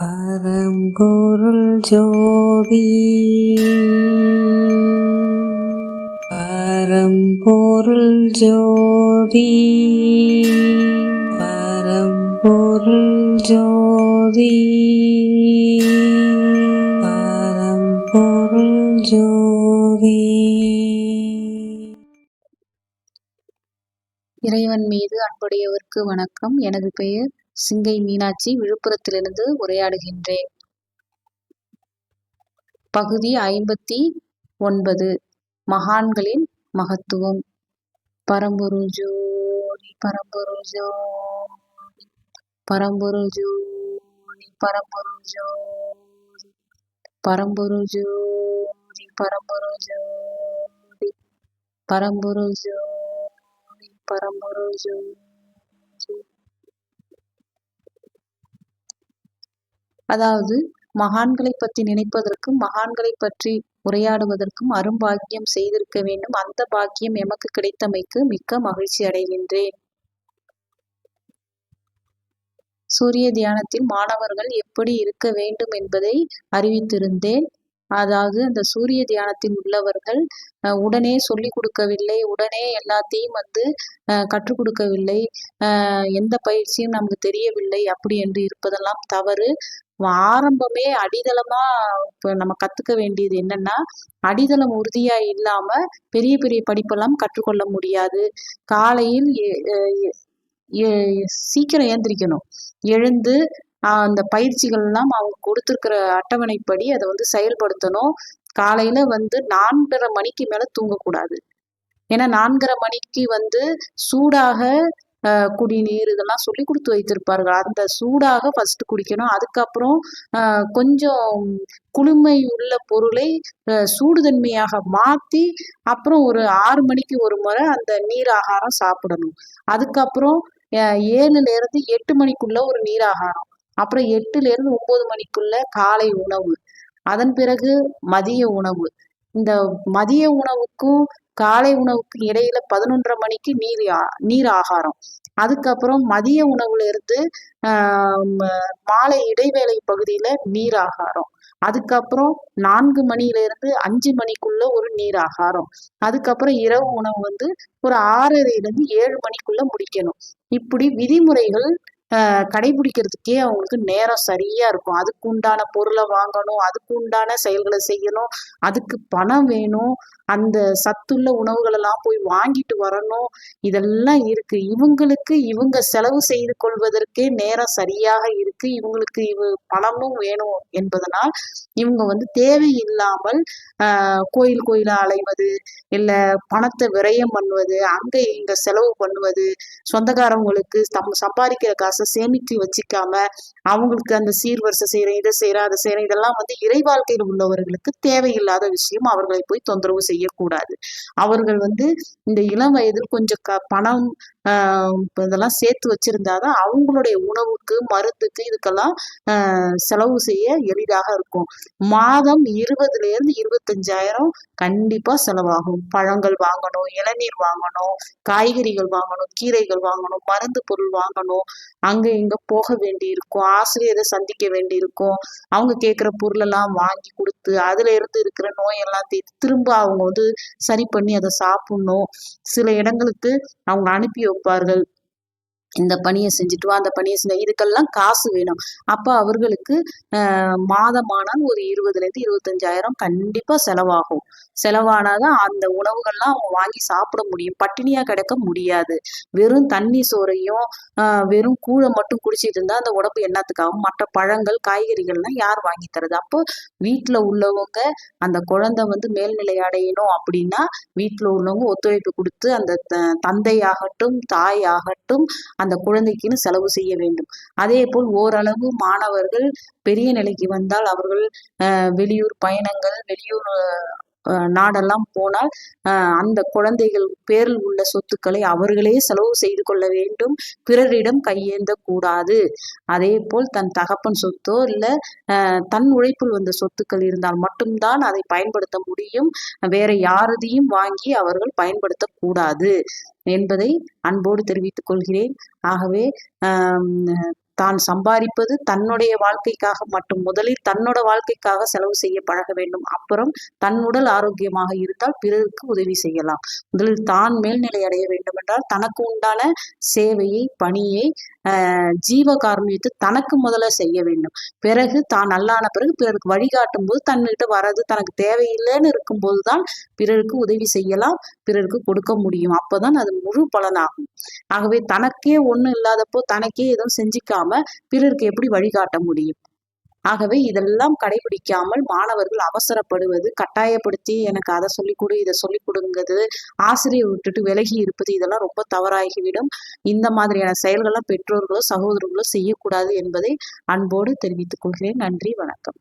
பரம்பொருள் ஜோதி. பரம்பொருள் ஜோதி. பரம்பொருள் ஜோதி. பரம்பொருள் ஜோதி. இறைவன் மீது அன்புடையவருக்கு வணக்கம். எனது பெயர் சிங்கை மீனாட்சி விழுப்புரத்திலிருந்து உரையாடுகின்றேன். பகுதி ஐம்பத்தி ஒன்பது. மகான்களின் மகத்துவம். பரம்பொரு ஜோனி பரம்பொரு ஜோனி பரம்பொரு ஜோதி பரம்பொரு ஜோதி பரம்பொரு ஜோதி பரம்பொரு ஜோதி பரம்பொரு ஜோதி பரம்பொரு ஜோதி. அதாவது மகான்களை பற்றி நினைப்பதற்கும் மகான்களை பற்றி உரையாடுவதற்கும் அரும்பாக்கியம் செய்திருக்க வேண்டும். அந்த பாக்கியம் எமக்கு கிடைத்தமைக்கு மிக்க மகிழ்ச்சி அடைகின்றேன். சூரிய தியானத்தில் மாணவர்கள் எப்படி இருக்க வேண்டும் என்பதை அறிவித்திருந்தேன். அதாவது அந்த சூரிய தியானத்தில் உள்ளவர்கள் உடனே சொல்லி கொடுக்கவில்லை. உடனே எல்லாத்தையும் வந்து கற்றுக் கொடுக்கவில்லை. எந்த பயிற்சியும் நமக்கு தெரியவில்லை. அப்படி என்று இருப்பதெல்லாம் தவறு. ஆரம்பமே அடித்தளமா இப்போ நம்ம கத்துக்க வேண்டியது என்னன்னா அடித்தளம் உறுதியா இல்லாம பெரிய பெரிய படிப்பெல்லாம் கற்றுக்கொள்ள முடியாது. காலையில் சீக்கிரம் ஏந்திரிக்கணும். எழுந்து அந்த பயிற்சிகள்லாம் அவங்க கொடுத்துருக்கிற அட்டவணைப்படி அதை வந்து செயல்படுத்தணும். காலையில வந்து நான்கரை மணிக்கு மேல தூங்கக்கூடாது. ஏன்னா நான்கரை மணிக்கு வந்து சூடாக குடிநீர் இதெல்லாம் சொல்லி கொடுத்து வைத்திருப்பார்கள். அந்த சூடாக ஃபர்ஸ்ட் குடிக்கணும். அதுக்கப்புறம் கொஞ்சம் குளுமை உள்ள பொருளை சூடுதன்மையாக மாற்றி அப்புறம் ஒரு ஆறு மணிக்கு ஒரு முறை அந்த நீர் ஆகாரம் சாப்பிடணும். அதுக்கப்புறம் ஏழுல இருந்து எட்டு மணிக்குள்ள ஒரு நீர் ஆகாரம். அப்புறம் எட்டுல இருந்து ஒன்பது மணிக்குள்ள காலை உணவு. அதன் பிறகு மதிய உணவு. இந்த மதிய உணவுக்கும் காலை உணவுக்கும் இடையில பதினொன்றரை மணிக்கு நீர் நீர் ஆகாரம். அதுக்கப்புறம் மதிய உணவுல இருந்து மாலை இடைவேளை பகுதியில நீர் ஆகாரம். அதுக்கப்புறம் நான்கு மணில இருந்து அஞ்சு மணிக்குள்ள ஒரு நீர் ஆகாரம். அதுக்கப்புறம் இரவு உணவு வந்து ஒரு ஆறரைல இருந்து ஏழு மணிக்குள்ள முடிக்கணும். இப்படி விதிமுறைகள் கடைபிடிக்கிறதுக்கே அவங்களுக்கு நேரம் சரியா இருக்கும். அதுக்கு உண்டான பொருளை வாங்கணும் அதுக்கு உண்டான செயல்களை செய்யணும் அதுக்கு பணம் வேணும் அந்த சத்துள்ள உணவுகளெல்லாம் போய் வாங்கிட்டு வரணும். இதெல்லாம் இருக்கு. இவங்களுக்கு இவங்க செலவு செய்து கொள்வதற்கே நேரம் சரியாக இருக்கு. இவங்களுக்கு இவ பணமும் வேணும் என்பதனால் இவங்க வந்து தேவையில்லாமல் கோயில் கோயிலா அலைவது இல்ல பணத்தை விரயம் பண்ணுவது அங்க இங்க செலவு பண்ணுவது சொந்தக்காரவங்களுக்கு சம்பாதிக்கிற காசு சேமித்து வச்சுக்காம அவங்களுக்கு அந்த சீர்வரிசை செய்கிறேன் இதை செய்கிறேன் அதை செய்கிறேன் இதெல்லாம் வந்து இறை வாழ்க்கையில் உள்ளவர்களுக்கு தேவையில்லாத விஷயம் அவர்களை போய் தொந்தரவு செய்யக்கூடாது. அவர்கள் வந்து இந்த இளம் வயதில் கொஞ்சம் க பணம் இதெல்லாம் சேர்த்து வச்சிருந்தாதான் அவங்களுடைய உணவுக்கு மருந்துக்கு இதுக்கெல்லாம் செலவு செய்ய எளிதாக இருக்கும். மாதம் இருபதுல இருந்து இருபத்தஞ்சாயிரம் கண்டிப்பா செலவாகும். பழங்கள் வாங்கணும் இளநீர் வாங்கணும் காய்கறிகள் வாங்கணும் கீரைகள் வாங்கணும் மருந்து பொருள் வாங்கணும். அங்க இங்க போக வேண்டி இருக்கும் ஆசிரியரை சந்திக்க வேண்டி இருக்கும் அவங்க கேட்குற பொருளெல்லாம் வாங்கி கொடுத்து அதுல இருந்து இருக்கிற நோயெல்லாம் தீர்த்து திரும்ப அவங்க வந்து சரி பண்ணி அதை சாப்பிடணும். சில இடங்களுக்கு அவங்க அனுப்பி வைப்பார்கள். இந்த பணியை செஞ்சுட்டு வா அந்த பணியை செஞ்ச இதுக்கெல்லாம் காசு வேணும். அப்போ அவர்களுக்கு மாதமானால் ஒரு இருபதுலேருந்து இருபத்தஞ்சாயிரம் கண்டிப்பாக செலவாகும். செலவானாதான் அந்த உணவுகள்லாம் அவங்க வாங்கி சாப்பிட முடியும். பட்டினியா கிடக்க முடியாது. வெறும் தண்ணி சோறையும் வெறும் கூழை மட்டும் குடிச்சிட்டு இருந்தால் அந்த உடம்பு என்னத்துக்காகும்? மற்ற பழங்கள் காய்கறிகள்லாம் யார் வாங்கி தருது? அப்போ வீட்டில் உள்ளவங்க அந்த குழந்தை வந்து மேல்நிலை அடையணும் அப்படின்னா வீட்டில் உள்ளவங்க ஒத்துழைப்பு கொடுத்து அந்த தந்தையாகட்டும் தாய் ஆகட்டும் அந்த குழந்தைக்குன்னு செலவு செய்ய வேண்டும். அதே போல் ஓரளவு மாணவர்கள் பெரிய நிலைக்கு வந்தால் அவர்கள் வெளியூர் பயணங்கள் வெளியூர் நாடெல்லாம் போனால் அந்த குழந்தைகள் பேரில் உள்ள சொத்துக்களை அவர்களே செலவு செய்து கொள்ள வேண்டும். பிறரிடம் கையேந்த கூடாது அதே போல் தன் தகப்பன் சொத்தோ இல்லை தன் உழைப்பில் வந்த சொத்துக்கள் இருந்தால் மட்டும்தான் அதை பயன்படுத்த முடியும். வேற யாரதையும் வாங்கி அவர்கள் பயன்படுத்தக்கூடாது என்பதை அன்போடு தெரிவித்துக் கொள்கிறேன். ஆகவே தான் சம்பாதிப்பது தன்னுடைய வாழ்க்கைக்காக மட்டும் முதலில் தன்னோட வாழ்க்கைக்காக செலவு செய்ய பழக வேண்டும். அப்புறம் தன் உடல் ஆரோக்கியமாக இருந்தால் பிறருக்கு உதவி செய்யலாம். முதலில் தான் மேல்நிலை அடைய வேண்டும் என்றால் தனக்கு உண்டான சேவையை பணியை ஆஹ் ஜீவ காருண்யத்தை தனக்கு முதல்ல செய்ய வேண்டும். பிறகு தான் நல்லான பிறகு பிறருக்கு வழிகாட்டும் போது தன்னிட்ட வர்றது தனக்கு தேவையில்லைன்னு இருக்கும்போது தான் பிறருக்கு உதவி செய்யலாம் பிறருக்கு கொடுக்க முடியும். அப்போதான் அது முழு பலனாகும். ஆகவே தனக்கே ஒண்ணும் இல்லாதப்போ தனக்கே எதுவும் செஞ்சுக்காம பிறருக்கு எப்படி வழிகாட்ட முடியும்? ஆகவே இதெல்லாம் கடைபிடிக்காமல் மாணவர்கள் அவசரப்படுவது கட்டாயப்படுத்தி எனக்கு அதை சொல்லிக் கொடு இதை சொல்லிக் கொடுங்கிறது ஆசிரியர் விட்டுட்டு விலகி இருப்பது இதெல்லாம் ரொம்ப தவறாகிவிடும். இந்த மாதிரியான செயல்களை பெற்றோர்களோ சகோதரர்களோ செய்யக்கூடாது என்பதை அன்போடு தெரிவித்துக் கொள்கிறேன். நன்றி வணக்கம்.